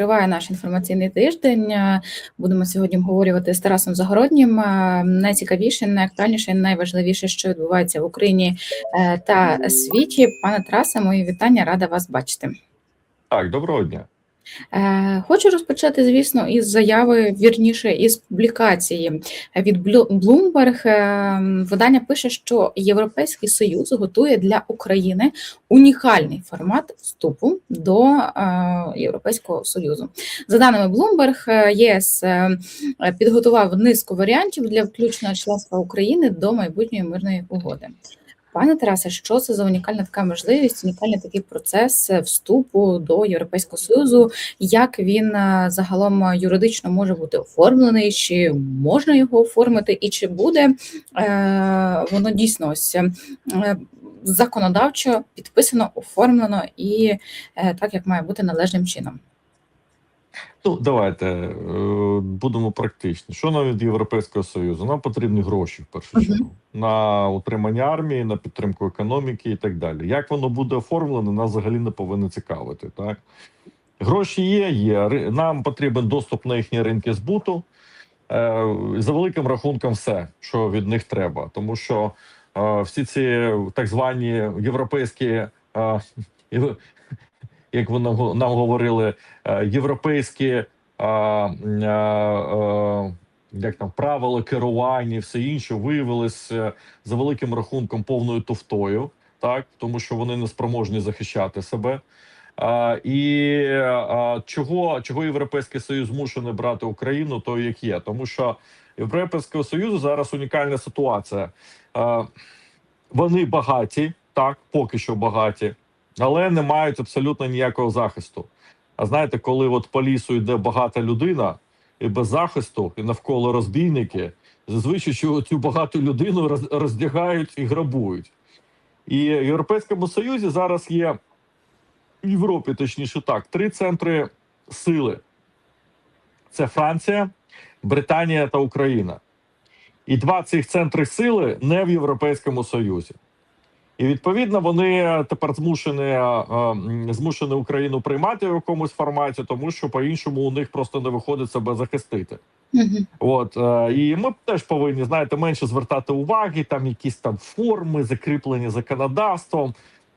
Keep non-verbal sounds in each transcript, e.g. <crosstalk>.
триває наш інформаційний тиждень. Е, Будемо сьогодні обговорювати з Тарасом Загороднім. Е, Найцікавіше, найактуальніше, найважливіше, що відбувається в Україні е, та світі. Пане Тарасе, мої вітання, рада вас бачити. Так, доброго дня. Е, Хочу розпочати, звісно, із заяви, вірніше, із публікації від Bloomberg. Е, Видання пише, що Європейський Союз готує для України унікальний формат вступу до е, Європейського Союзу. За даними Bloomberg, ЄС підготував низку варіантів для включення членства України до майбутньої мирної угоди. Пане Тарасе, що це за унікальна така можливість, унікальний такий процес е, вступу до Європейського Союзу? Як він е, загалом юридично може бути оформлений? Чи можна його оформити, і чи буде е, воно дійсно ось е, законодавчо підписано, оформлено і е, так, як має бути належним чином? Ну, давайте е, будемо практичні. Що нам від Європейського Союзу? Нам потрібні гроші в першу чергу на утримання армії, на підтримку економіки і так далі. Як воно буде оформлено, нас взагалі не повинно цікавити. Так гроші є, є. Нам потрібен доступ на їхні ринки збуту. Е, За великим рахунком, все, що від них треба, тому що е, всі ці так звані європейські, єв- як вони нам говорили, е, європейські е, е, як там правила керування, і все інше виявилися за великим рахунком повною туфтою, так тому що вони не спроможні захищати себе. А, і а, чого, чого Європейський Союз змушений брати Україну, то як є, тому що Європейського Союзу зараз унікальна ситуація. А, вони багаті, так, поки що багаті, але не мають абсолютно ніякого захисту. А знаєте, коли от по лісу йде багата людина і без захисту, і навколо розбійники, зазвичай цю багату людину роздягають і грабують. І в Європейському Союзі зараз є в Європі, точніше так, три центри сили: це Франція, Британія та Україна. І два цих центри сили не в Європейському Союзі. І відповідно вони тепер змушені, е, змушені Україну приймати в якомусь форматі, тому що по-іншому у них просто не виходить себе захистити. Мгм. От е, і ми теж повинні знаєте менше звертати уваги, там якісь там форми, закріплені законодавством.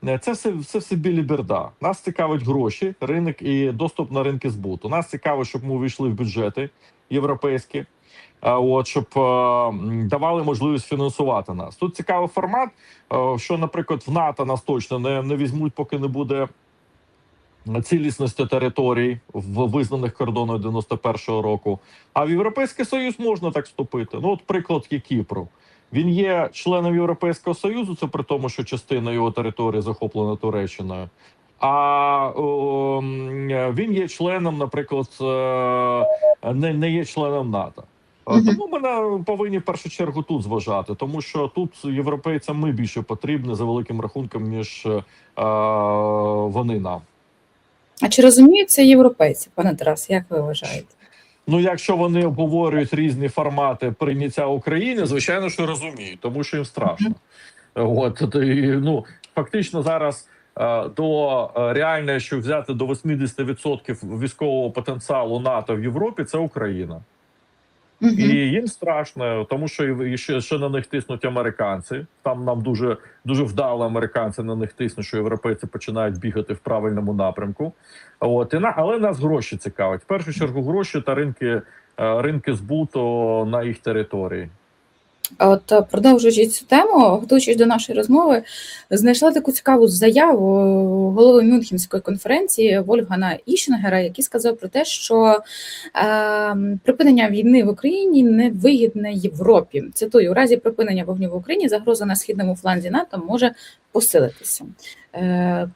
Е, Це все це все білі берда. Нас цікавить гроші, ринок і доступ на ринки збуту. Нас цікаво, щоб ми увійшли в бюджети європейські. А, От щоб е, давали можливість фінансувати нас. Тут цікавий формат, е, що, наприклад, в НАТО нас точно не, не візьмуть, поки не буде цілісності територій в визнаних кордонах 91-го року. А в Європейський Союз можна так вступити. Ну, от приклад є Кіпру. Він є членом Європейського Союзу, це при тому, що частина його території захоплена Туреччиною. А о, він є членом, наприклад, е, не, не є членом НАТО. Е. Тому ми на- повинні в першу чергу тут зважати, тому що тут європейцям ми більше потрібні за великим рахунком, ніж е, вони нам. А чи розуміють це європейці, пане Тарас? Як ви вважаєте? Ну, якщо вони обговорюють різні формати прийняття України, звичайно, що розуміють, тому що їм страшно. От і, ну фактично зараз е, до е, реально, що взяти до 80% військового потенціалу НАТО в Європі, це Україна. І їм страшно, тому що ще, ще на них тиснуть американці. Там нам дуже дуже вдало американці на них тиснуть, що європейці починають бігати в правильному напрямку. От і на але нас гроші цікавить. В першу чергу гроші та ринки, е, ринки збуту на їх території. От е, продовжуючи цю тему, готуючись до нашої розмови, знайшла таку цікаву заяву голови Мюнхенської конференції Вольфгана Ішінгера, який сказав про те, що е, припинення війни в Україні не вигідне Європі. Цитую, у разі припинення вогню в Україні загроза на східному фланзі НАТО може посилитися. Е,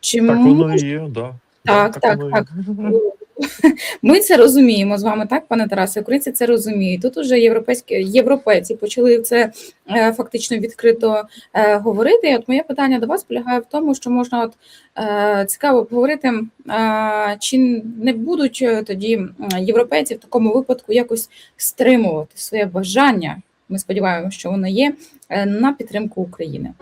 чи Так воно і є, да. Так, так, воно так. <laughs> Ми це розуміємо з вами, так, пане Тарасе. Українці це розуміють. Тут уже європейські європейці почали це е, фактично відкрито е, говорити. І от моє питання до вас полягає в тому, що можна от е, цікаво поговорити, чи не будуть тоді європейці в такому випадку якось стримувати своє бажання. Ми сподіваємося, що воно є на підтримку України.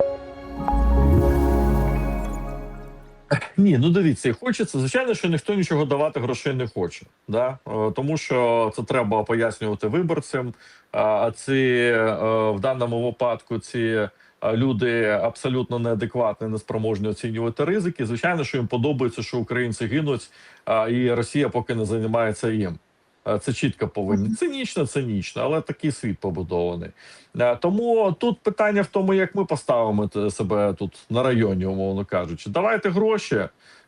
Ні, ну дивіться, хочеться. Звичайно, що ніхто нічого давати грошей не хоче. Да? Е, Тому що це треба пояснювати виборцям. А ці е, в даному випадку ці е, люди абсолютно неадекватні, неспроможні оцінювати ризики. Звичайно, що їм подобається, що українці гинуть, і Росія поки не займається їм. Е, Це чітко повинні. Цинічно, цинічно, але такий світ побудований. Е, Тому тут питання в тому, як ми поставимо себе тут на районі, умовно кажучи. Давайте гроші,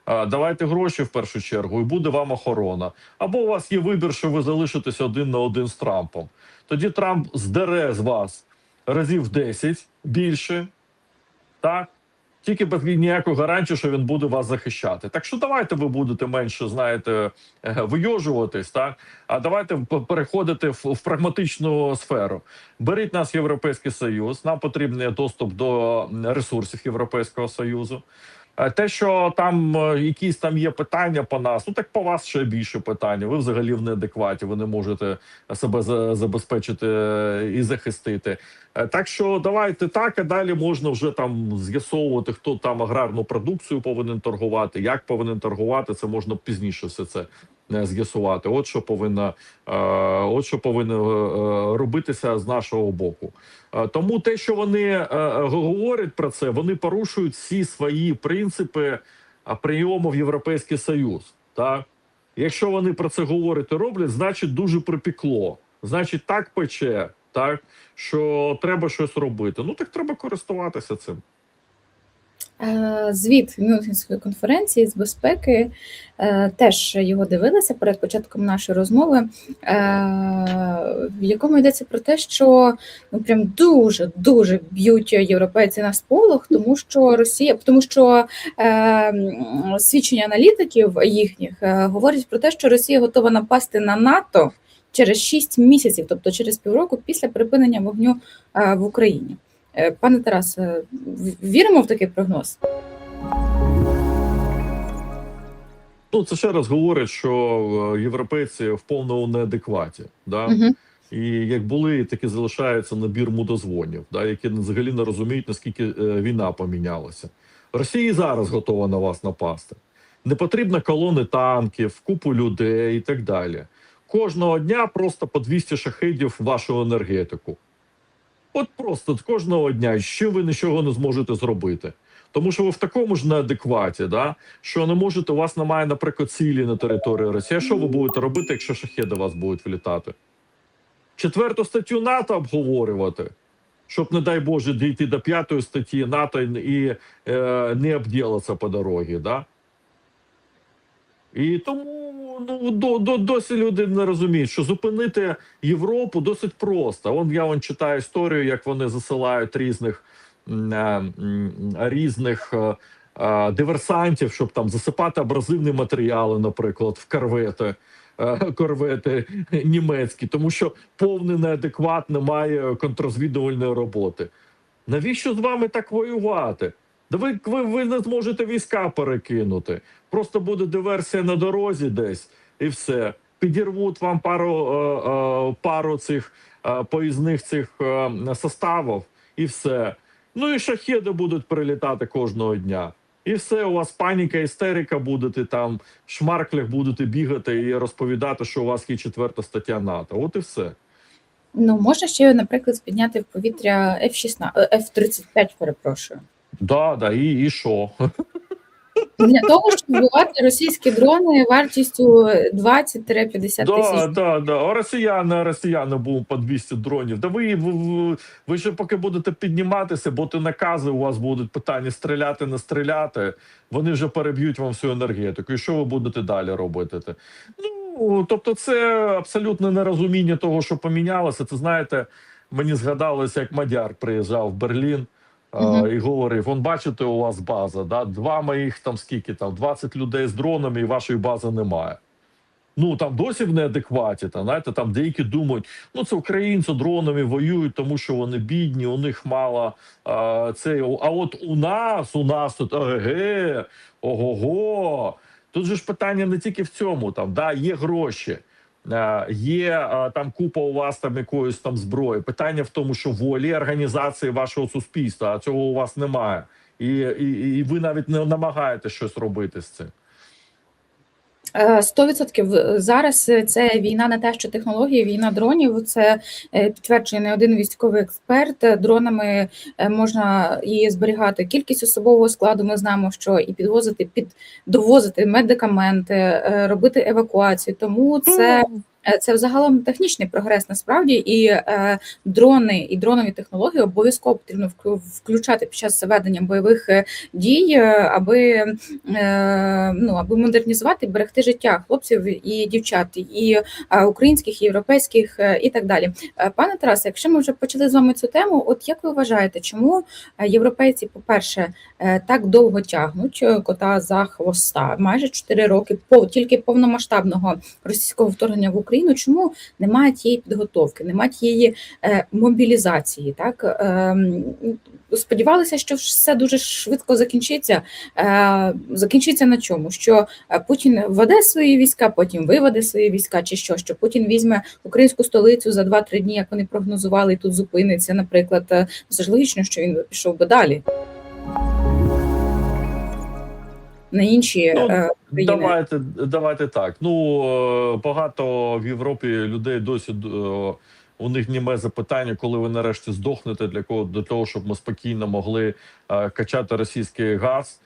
е, давайте гроші в першу чергу, і буде вам охорона. Або у вас є вибір, що ви залишитесь один на один з Трампом. Тоді Трамп здере з вас разів 10 більше, так? Тільки без ніякої гарантії, що він буде вас захищати. Так що давайте ви будете менше, знаєте, е, вийожуватись, так? А давайте переходити в, в прагматичну сферу. Беріть нас Європейський Союз. Нам потрібний доступ до ресурсів Європейського Союзу. Е, Те, що там е, якісь там є питання по нас, ну так по вас ще більше питання. Ви взагалі в неадекваті, ви не можете себе забезпечити е, і захистити. Так що давайте так, а далі можна вже там з'ясовувати, хто там аграрну продукцію повинен торгувати, як повинен торгувати. Це можна пізніше все це з'ясувати. От що повинно, е, от що повинно е, робитися з нашого боку. Е, Тому те, що вони е, е, говорять про це, вони порушують всі свої принципи прийому в Європейський Союз. Так? Якщо вони про це говорять і роблять, значить дуже припекло. Значить, так пече, так що треба щось робити. Ну так треба користуватися цим. Е, Звіт Мюнхенської конференції з безпеки е, теж його дивилася перед початком нашої розмови, е, в якому йдеться про те, що ну прям дуже дуже б'ють європейці на сполох, тому що Росія, тому що свідчення аналітиків їхніх говорять про те, що Росія готова напасти на НАТО через 6 місяців, тобто через півроку після припинення вогню в Україні. Е, Пане Тарасе, віримо в такий прогноз? Ну це ще раз говорить, що е, європейці в повному неадекваті. Да? Угу. І як були, так і залишається набір мудозвонів, да, які взагалі не розуміють, наскільки е, війна помінялася. Росія і зараз готова на вас напасти. Не потрібно колони танків, купу людей і так далі. Кожного дня просто по 200 шахедів в вашу енергетику. От просто кожного дня, ще ви нічого не зможете зробити. Тому що ви в такому ж неадекваті, да? що не можете, у вас немає, наприклад, цілі на території Росії. Що ви будете робити, якщо шахеди до вас будуть влітати? четверту статтю НАТО обговорювати, щоб, не дай Боже, дійти до п'ятої статті НАТО і, е, не обділитися по дорозі. Да? І тому ну, до, до, досі люди не розуміють, що зупинити Європу досить просто. Вон я вон читаю історію, як вони засилають різних, е, різних е, е, диверсантів, щоб там засипати абразивні матеріали, наприклад, в корвети. Корвети німецькі, тому що повний неадекват немає контррозвідувальної роботи. Навіщо з вами так воювати? Да ви, ви, ви не зможете війська перекинути. Просто буде диверсія на дорозі десь і все. Підірвуть вам пару, е, е, пару цих е, поїзних цих е, составів, і все. Ну і шахеди будуть прилітати кожного дня. І все, у вас паніка, істерика будете там, в шмарклях будете бігати і розповідати, що у вас є четверта стаття НАТО. От і все. Ну, можна ще, наприклад, підняти в повітря F-16, е, F-35, перепрошую. Да, да, і, і що? Для того, щоб вбивати російські дрони вартістю 20-50 тисяч. Да, да, да. А росіяни, а росіяни був по 200 дронів. Да ви, ви, ви, ви ще поки будете підніматися, бо ти накази у вас будуть питання стріляти, не стріляти. Вони вже переб'ють вам всю енергетику. І що ви будете далі робити? Ну тобто, це абсолютне нерозуміння того, що помінялося. Це знаєте, мені згадалося, як Мадяр приїжджав в Берлін. І говорив: вон бачите, у вас база, да? два моїх там скільки там, 20 людей з дронами, і вашої бази немає. Ну там досі в неадекваті. Та знаєте, там деякі думають, ну це українці дронами воюють, тому що вони бідні, у них мало а, це. А от у нас, у нас тут еге, ого-го. Тут же ж питання не тільки в цьому. Там да, є гроші, є там купа у вас там якоїсь там зброї. Питання в тому, що волі організації вашого суспільства, а цього у вас немає. І, і, і ви навіть не намагаєтесь щось робити з цим. Е, Сто відсотків зараз е, це війна не те, що технології, війна дронів. Це е, підтверджує не один військовий експерт. Е, Дронами е, можна і зберігати кількість особового складу. Ми знаємо, що і підвозити, під довозити медикаменти, е, робити евакуацію. Тому це. Е, Це взагалом технічний прогрес насправді, і е, дрони і дронові технології обов'язково потрібно вклю- включати під час ведення бойових е, дій, е, аби е, ну аби модернізувати, берегти життя хлопців і дівчат, і е, українських, і європейських, е, і так далі. Пане Тарасе, якщо ми вже почали з вами цю тему, от як ви вважаєте, чому європейці, по-перше, так довго тягнуть кота за хвоста, майже 4 роки по тільки повномасштабного російського вторгнення в Україну, чому немає тієї підготовки, немає тієї е, мобілізації? Так Ем, сподівалися, що все дуже швидко закінчиться. Е, Закінчиться на чому? Що е, Путін веде свої війська, потім виведе свої війська, чи що? Що Путін візьме українську столицю за 2-3 дні, як вони прогнозували, і тут зупиниться. Наприклад, це ж логічно, що він пішов би далі. На інші Ну, е, країни. Давайте, давайте так. Ну е, багато в Європі людей досі е, у них німе запитання, коли ви нарешті здохнете для кого для того, щоб ми спокійно могли е, качати російський газ,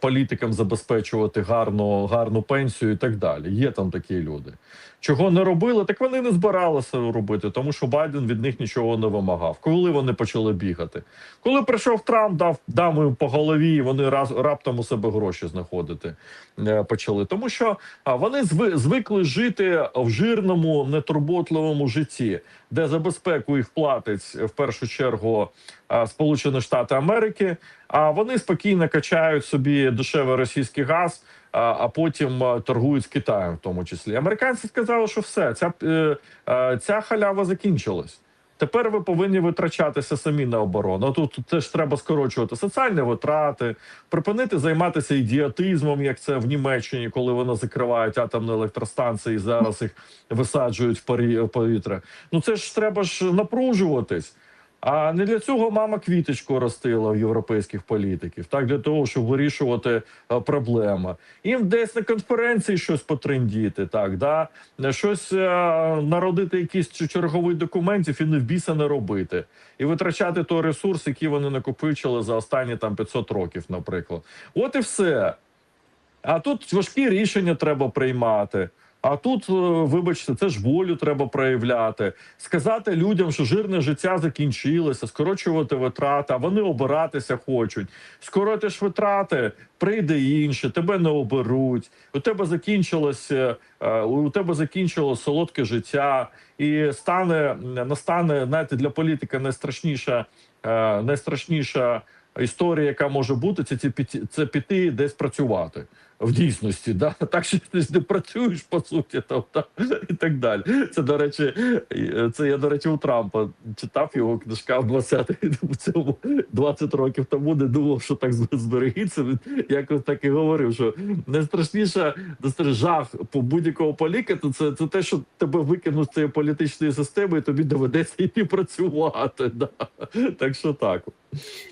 політикам забезпечувати гарну, гарну пенсію і так далі. Є там такі люди. Чого не робили, так вони не збиралися робити, тому що Байден від них нічого не вимагав. Коли вони почали бігати? Коли прийшов Трамп, дав дам по голові, і вони раз раптом у себе гроші знаходити е, почали. Тому що вони зви, звикли жити в жирному, нетурботливому житті, де за безпеку їх платить в першу чергу а, Сполучені Штати Америки. А вони спокійно качають собі дешевий російський газ. А потім торгують з Китаєм, в тому числі. Американці сказали, що все, ця, е, е, ця халява закінчилась. Тепер ви повинні витрачатися самі на оборону. Тут теж треба скорочувати соціальні витрати, припинити займатися ідіотизмом, як це в Німеччині, коли вони закривають атомні електростанції і зараз їх висаджують в повітря. Ну це ж треба ж напружуватись. А не для цього мама квіточку ростила в європейських політиків, так для того, щоб вирішувати е, проблеми. Їм десь на конференції щось потрендіти, так да щось е, народити якийсь черговий документів і не в біса не робити, і витрачати той ресурс, який вони накопичили за останні там 500 років, наприклад. От і все. А тут важкі рішення треба приймати. А тут, е, вибачте, це ж волю треба проявляти, сказати людям, що жирне життя закінчилося, скорочувати витрати, а вони обиратися хочуть. Скоротиш витрати, прийде інше, тебе не оберуть. У тебе закінчилося, е, у тебе закінчилось солодке життя, і стане настане знаєте, для політика найстрашніша, е, найстрашніша історія, яка може бути, це, це піти десь працювати в дійсності, да? <laughs> так що ти не працюєш по суті, там, та, і так далі. Це до речі, е, це я до речі у Трампа читав його книжка <laughs> в 20 в 20 років тому. Не думав, що так зберегться. Він якось так і говорив, що найстрашніше жах по будь-якого політика, це, це те, що тебе викинуть з цієї політичної системи, і тобі доведеться йти працювати. <laughs> Да. Так що так.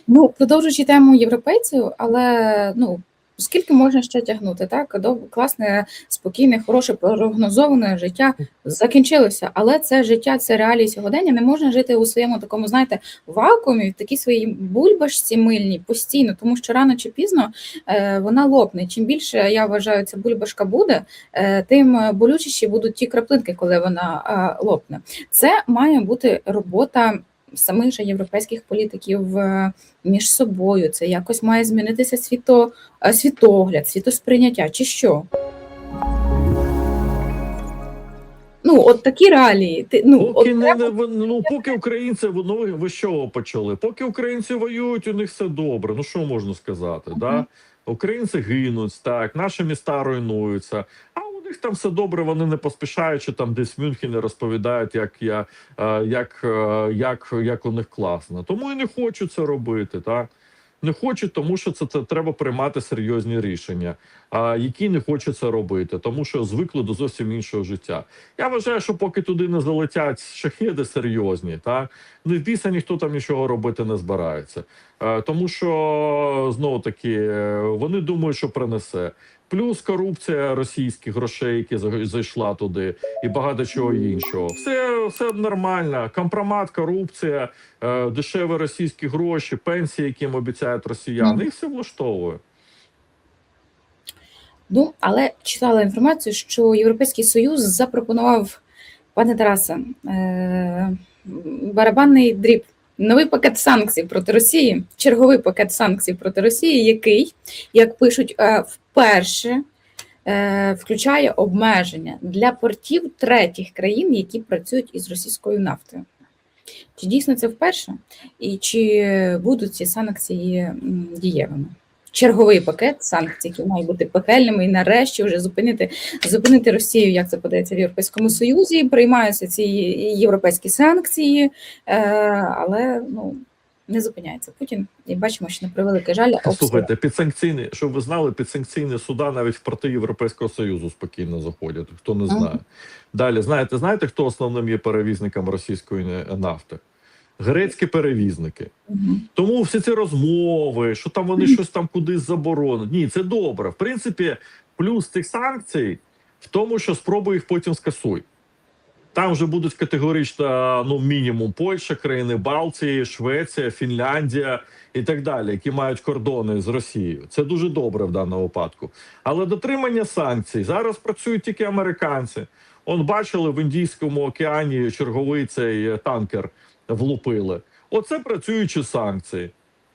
Ну, продовжуючи тему європейців, але ну скільки можна ще тягнути? Так, класне, спокійне, хороше, прогнозоване життя закінчилося, але це життя, це реалії сьогодення. Не можна жити у своєму такому, знаєте, вакуумі, в такій своїй бульбашці мильній постійно, тому що рано чи пізно е, вона лопне. Чим більше я вважаю, ця бульбашка буде, е, тим болючіші будуть ті краплинки, коли вона е, лопне. Це має бути робота самих же європейських політиків е, між собою. Це якось має змінитися світо, е, світогляд, світосприйняття, чи що? Ну, от такі реалії. Ти, ну, Поки от не, треба- ну поки українці ну, ви- ви що почали? Поки українці воюють, у них все добре. Ну що можна сказати? Да? Українці гинуть, так, наші міста руйнуються. А них там все добре. Вони не поспішаючи там десь Мюнхені розповідають, як я е, як, е, як, як у них класно. Тому і не хочу це робити. Так Не хочуть, тому що це, це треба приймати серйозні рішення, які не хочуть це робити, тому що звикли до зовсім іншого життя. Я вважаю, що поки туди не залетять шахеди серйозні, так ну і біса ніхто там нічого робити не збирається. Е, тому що знову таки е, вони думають, що принесе. Плюс корупція російських грошей, які за- зайшла туди, і багато чого іншого. Все, все нормально. Компромат, корупція, е, дешеві російські гроші, пенсії, яким обіцяють росіяни, і все влаштовує. Ну, але читала інформацію, що Європейський Союз запропонував, пане Тарасе, е, барабанний дріб, новий пакет санкцій проти Росії, черговий пакет санкцій проти Росії, який, як пишуть, е, вперше е, включає обмеження для портів третіх країн, які працюють із російською нафтою. Чи дійсно це вперше? І чи будуть ці санкції дієвими? Черговий пакет санкцій, які мають бути пекельними, і нарешті вже зупинити зупинити Росію, як це подається в Європейському Союзі. Приймаються ці європейські санкції, е, але ну не зупиняється Путін. І бачимо, що на превеликий жаль, обстріл. Слухайте, підсанкційні, щоб ви знали, підсанкційні суда навіть в порти Європейського Союзу спокійно заходять. Хто не знає. Ага. Далі, знаєте, знаєте, хто основним є перевізником російської нафти? Грецькі перевізники. Мгм. Тому всі ці розмови, що там вони щось там кудись заборонять. Ні, це добре. В принципі, плюс цих санкцій в тому, що спробуй їх потім скасуй. Там вже будуть категорично ну мінімум Польща, країни Балтії, Швеція, Фінляндія і так далі, які мають кордони з Росією. Це дуже добре в даному випадку. Але дотримання санкцій зараз працюють тільки американці. Он бачили в Індійському океані черговий цей е, танкер влупили. Оце працюючі санкції.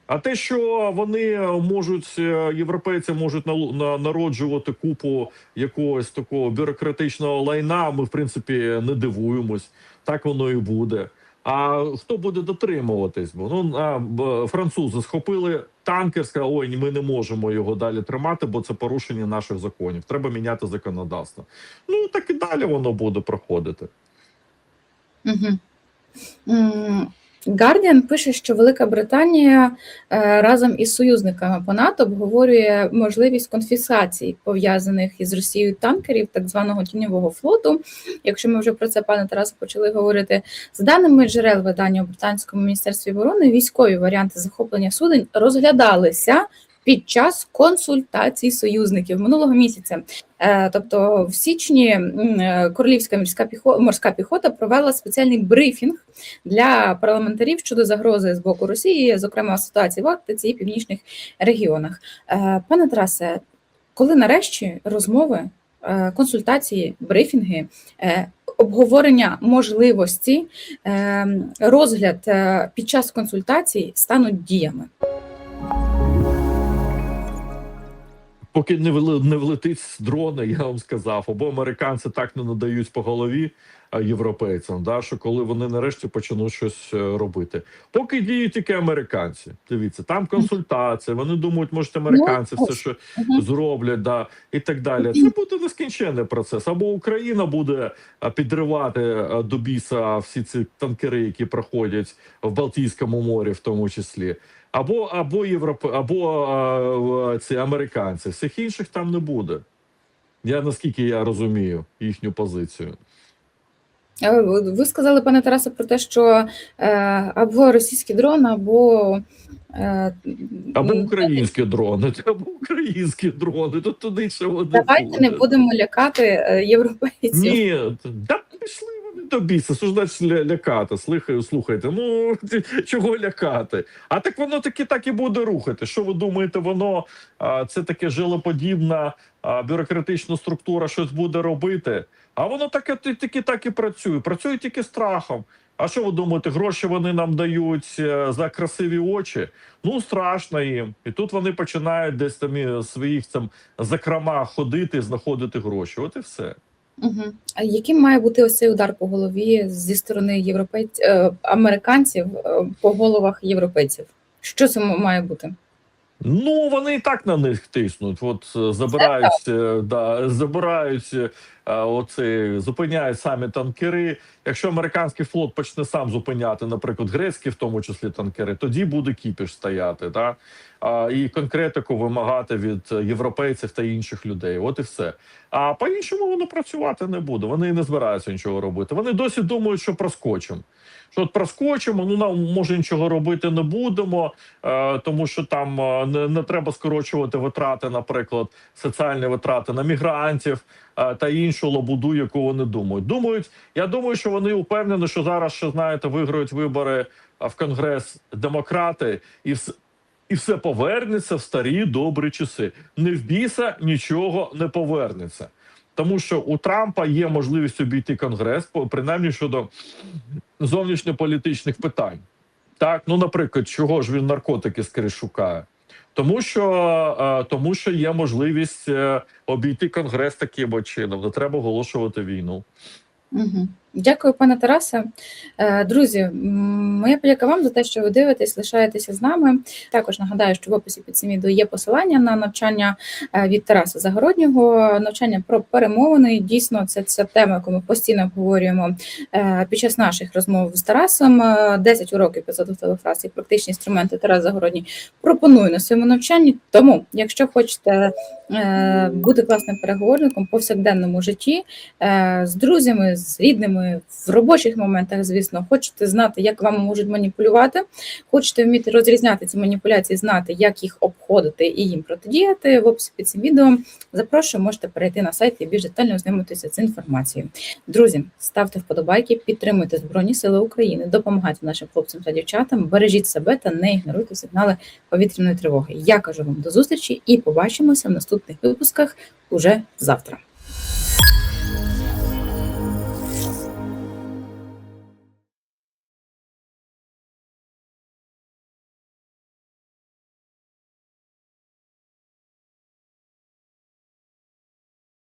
А те, що вони можуть, е, європейці можуть на- народжувати купу якогось такого бюрократичного лайна, ми в принципі не дивуємось. Так воно і буде. А хто буде дотримуватись? Бо ну а, французи схопили танкер, сказали, ой, ми не можемо його далі тримати, бо це порушення наших законів. Треба міняти законодавство. Ну так і далі воно буде проходити. Мгм. Guardian пише, що Велика Британія е, разом із союзниками по НАТО обговорює можливість конфіскації пов'язаних із Росією танкерів так званого тіньового флоту. Якщо ми вже про це пане Тарасе почали говорити, за даними джерел видання у британському міністерстві оборони, військові варіанти захоплення суден розглядалися. Під час консультацій союзників минулого місяця, Е, тобто в січні е, королівська морська піхота, морська піхота провела спеціальний брифінг для парламентарів щодо загрози з боку Росії, зокрема ситуації в Арктиці і північних регіонах. Е, Пане Тарасе, коли нарешті розмови, консультації, брифінги, обговорення можливості, розгляд під час консультацій стануть діями? Поки не не влетить з дрона, я вам сказав, або американці так не надають по голові європейцям, да, що коли вони нарешті почнуть щось е, робити. Поки діють тільки американці. Дивіться, там консультації. Вони думають, може, американці Ну, все, що зроблять, да, і так далі. Це буде нескінченний процес. Або Україна буде підривати до біса всі ці танкери, які проходять в Балтійському морі, в тому числі. Або або Європе, або а, ці американці. Всіх інших там не буде. Я наскільки я розумію їхню позицію. Е, Ви сказали, пане Тарасе, про те, що е, або російський дрон, або е, Або українські дрони, <laughs> або українські дрони. Тут туди ще вони Давайте не будемо лякати європейців. Ні, да пішли вони до біса, що ж значить лякати. Слухай, слухайте, ну <laughs> чого лякати? А так воно таки так і буде рухати. Що ви думаєте, воно це таке жилоподібна бюрократична структура щось буде робити? А воно таке тільки так і працює. Працює тільки страхом. А що ви думаєте, гроші вони нам дають е, за красиві очі? Ну страшно їм. І тут вони починають десь там своїх там закрома ходити, знаходити гроші. От і все. Угу. А яким має бути ось цей удар по голові зі сторони європейців е, американців е, по головах європейців? Що це має бути? Ну, вони і так на них тиснуть. От забирають, да, забирають е, оце зупиняють самі танкери. Якщо американський флот почне сам зупиняти, наприклад, грецькі, в тому числі танкери, тоді буде кіпіш стояти, так? А, і конкретику вимагати від європейців та інших людей. От і все. А по-іншому воно працювати не буде. Вони не збираються нічого робити. Вони досі думають, що проскочимо. Що от проскочимо, ну нам може нічого робити не будемо, е, тому що там е, не, не треба скорочувати витрати, наприклад, соціальні витрати на мігрантів та іншу лабуду, яку вони думають. Думають, я думаю, що вони упевнені, що зараз ще знаєте, виграють вибори е, в конгрес демократи, і вс- і все повернеться в старі добрі часи. Не в біса нічого не повернеться. Тому що у Трампа є можливість обійти конгрес, принаймні щодо зовнішньополітичних питань. Так, ну наприклад, чого ж він наркотики скрізь шукає? Тому що, е, тому що є можливість е, обійти конгрес таким чином. Не треба оголошувати війну. Угу. Дякую, пане Тарасе. Е, Друзі, моя подяка вам за те, що ви дивитесь, лишаєтеся з нами. Також нагадаю, що в описі під цим відео є посилання на навчання е, від Тараса Загороднього, навчання про перемовини. Дійсно, це, це тема, яку ми постійно обговорюємо е, під час наших розмов з Тарасом. Е, 10 уроків 500 готових фраз і практичні інструменти Тарас Загородній пропоную на своєму навчанні. Тому, якщо хочете бути класним переговорником повсякденному житті з друзями, з рідними, в робочих моментах, звісно, хочете знати, як вами можуть маніпулювати, хочете вміти розрізняти ці маніпуляції, знати, як їх обходити і їм протидіяти. В описі під цим відео запрошую, можете перейти на сайт і більш детально ознайомитися з інформацією. Друзі, ставте вподобайки, підтримуйте Збройні Сили України, допомагайте нашим хлопцям та дівчатам, бережіть себе та не ігноруйте сигнали повітряної тривоги. Я кажу вам до зустрічі і побачимося в наступних випусках уже завтра.